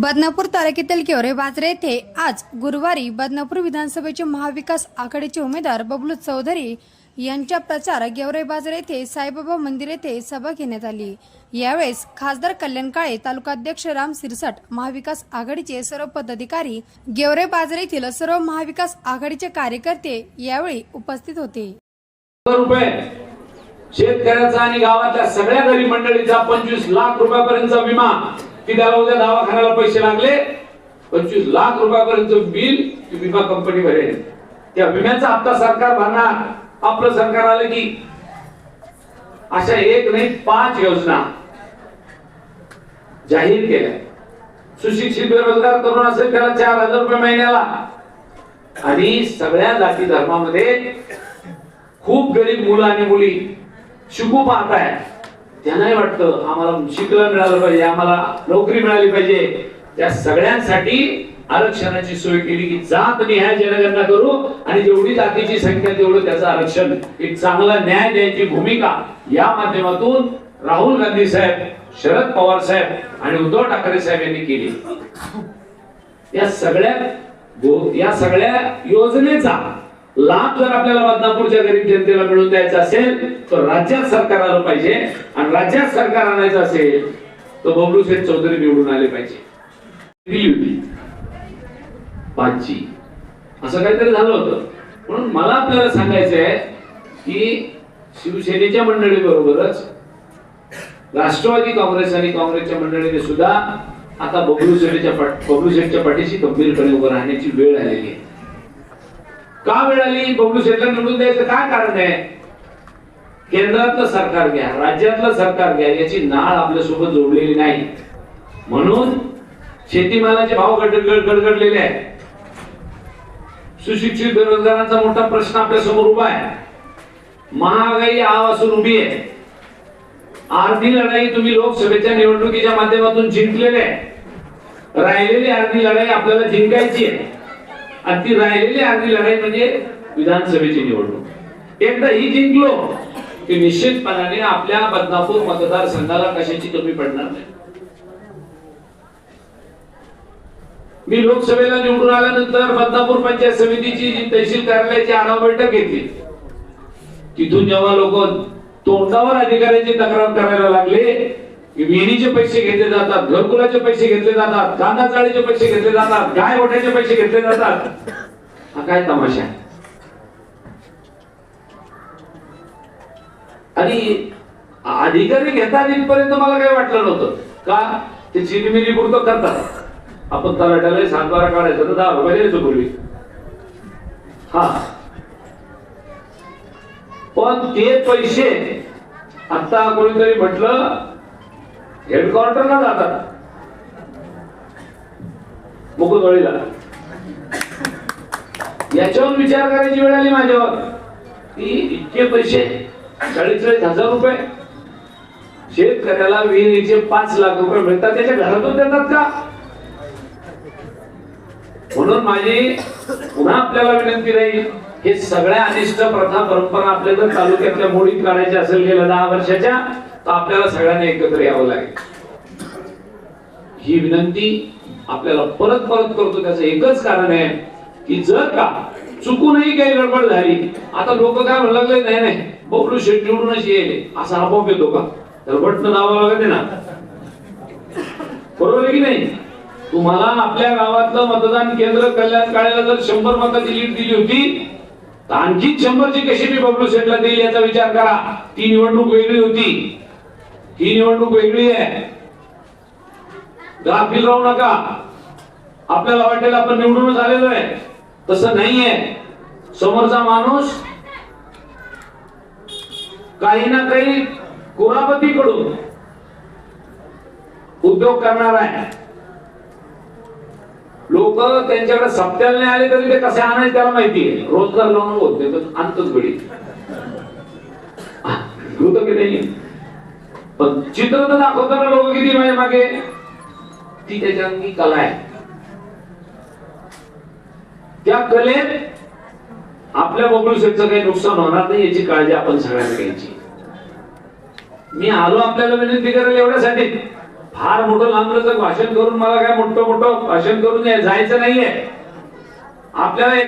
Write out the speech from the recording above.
बदनापूर तालुक्यातील गेवरे बाजरे येथे आज गुरुवारी बदनापूर विधानसभेचे महाविकास आघाडीचे उमेदवार बबलू चौधरी यांच्या प्रचार गेवरे बाजरे येथे साईबाबा मंदिर येथे सभा घेण्यात आली. यावेळेस खासदार कल्याण काळे तालुकाध्यक्ष राम सिरसट महाविकास आघाडीचे सर्व पदाधिकारी गेवरे बाजरे येथील सर्व महाविकास आघाडीचे कार्यकर्ते यावेळी उपस्थित होते. रुपये शेतकऱ्याचा आणि गावातल्या सगळ्या गरीब मंडळीचा पंचवीस लाख रुपयापर्यंत विमा की त्याला उद्या दवाखान्याला पैसे लागले पंचवीस लाख रुपयापर्यंत बिल विमा कंपनी भरेल त्या विम्याचा हप्ता सरकार भरणार. आपलं सरकार आलं की अशा एक नाही पाच योजना जाहीर केल्या. सुशिक्षित बेरोजगार तरुण असेल त्याला चार हजार रुपये महिन्याला. आणि सगळ्या जाती धर्मामध्ये खूप गरीब मुलं आणि मुली शिकू पाहताय त्यांनाही वाटतं आम्हाला शिकलं मिळालं पाहिजे आम्हाला नोकरी मिळाली पाहिजे. त्या सगळ्यांसाठी आरक्षणाची सोय केली की जात निहाय जनगणना करू आणि जेवढी जातीची संख्या तेवढं त्याचं आरक्षण. एक चांगला न्याय द्यायची भूमिका या माध्यमातून राहुल गांधी साहेब शरद पवार साहेब आणि उद्धव ठाकरे साहेब यांनी केली. या सगळ्या या सगळ्या योजनेचा लाभ जर आपल्याला बदनापूरच्या गरीब जनतेला मिळून द्यायचा असेल तर राज्यात सरकार आलं पाहिजे. आणि राज्यात सरकार आणायचं असेल तर बबलू शेठ चौधरी निवडून आले पाहिजे. दिली होती. पाचची असं काहीतरी झालं होतं. म्हणून मला आपल्याला सांगायचं आहे की शिवसेनेच्या मंडळी बरोबरच राष्ट्रवादी काँग्रेस आणि काँग्रेसच्या मंडळीने सुद्धा आता बबलू शेठच्या बबलू शेठच्या पाठीशी गंभीरपणे उभं राहण्याची वेळ आलेली आहे. का मिळाली? आली बबलू शेठला निवडून द्यायचं काय कारण आहे? केंद्रातलं सरकार घ्या राज्यातलं सरकार घ्या याची नाळ आपल्यासोबत जोडलेली नाही. म्हणून शेतीमालाचे भाव गड- गडगडलेले आहेत. सुशिक्षित बेरोजगारांचा मोठा प्रश्न आपल्यासमोर उभा आहे. महागाई आवासून उभी आहे. अर्धी लढाई तुम्ही लोकसभेच्या निवडणुकीच्या माध्यमातून जिंकलेले आहे. राहिलेली अर्धी लढाई आपल्याला जिंकायची आहे. आणि ती राहिलेली अर्धी लढाई म्हणजे विधानसभेची निवडणूक. एकदा ही जिंकलो की निश्चितपणाने आपल्या बदनापूर मतदारसंघाला कशाची कमी पडणार नाही. मी लोकसभेला निवडून आल्यानंतर बदनापूर पंचायत समितीची जी तहसील कार्यालयाची आढावा बैठक घेतली. तिथून जेव्हा लोक तोंडावर अधिकाऱ्यांची तक्रार करायला लागले विहिरीचे पैसे घेतले जातात घरकुलाचे पैसे घेतले जातात कांदा चाळीचे पैसे घेतले जातात गाय ओठ्याचे पैसे घेतले जातात. हा काय तमाशा आहे? आणि अधिकारी घेतात इथपर्यंत मला काही वाटलं नव्हतं. का? ते चिरमिरी पुरतं करतात. आपण तलाट्याला सातबारा काढायचं तर दहा रुपये द्यायचो पूर्वी. हा. पण ते पैसे आता कोणीतरी म्हटलं हेडक्वार्टरला जातात. मुकुंदवाडीला. याच्यावर विचार करायची वेळ आली माझ्यावर. की इतके पैसे चाळीस चाळीस हजार रुपये. शेतकऱ्याला विहिरीचे पाच लाख रुपये मिळतात. त्याच्या घरातून देतात का? म्हणून माझी पुन्हा आपल्याला विनंती राहील हे सगळ्या अनिष्ट प्रथा परंपरा आपल्या जर तालुक्यातल्या मोडीत काढायच्या असेल गेल्या दहा वर्षाच्या तर आपल्याला सगळ्यांना एकत्र यावं लागेल. ही विनंती आपल्याला परत परत करतो. त्याचं एकच कारण आहे की जर का चुकूनही काही गडबड झाली आता लोक काय म्हणू लागले नाही नाही बबलू शेट निवडूनच येईल. असा आपोआप येतो का? तर बटन दाबावं लागते ना? बरोबर आहे की नाही? तुम्हाला आपल्या गावातलं मतदान केंद्र कल्याण काळ्याला जर शंभर मताची लीड दिली होती तर आणखी शंभरची कशी मी बबलू शेटला देईल याचा विचार करा. ती निवडणूक वेगळी होती. ही निवडणूक वेगळी आहे. गाफील राहू नका. आपल्याला वाटेल आपण निवडूनच आलेलो आहे. तसं नाहीये. समोरचा माणूस काही ना काही कुरापतीकडून उद्योग करणार आहे. लोक त्यांच्याकडे सप्त्याला नाही आले तरी ते कसे आणायचे त्याला माहिती आहे. रोजगार लावून होते तर आणतोच घडी. होतं की नाही? पण चित्र तर दाखवताना लोक किती माझ्या मागे? ती त्याच्या अंगी कला आहे. त्या कलेत आपल्या बबलू शेठचं काही नुकसान होणार नाही याची काळजी आपण सगळ्यांना घ्यायची. मी आलो आपल्याला विनंती करायला एवढ्यासाठी. फार मोठं लांबलचक भाषण करून मला काय मोठं मोठं भाषण करून जायचं नाहीये. आपल्याला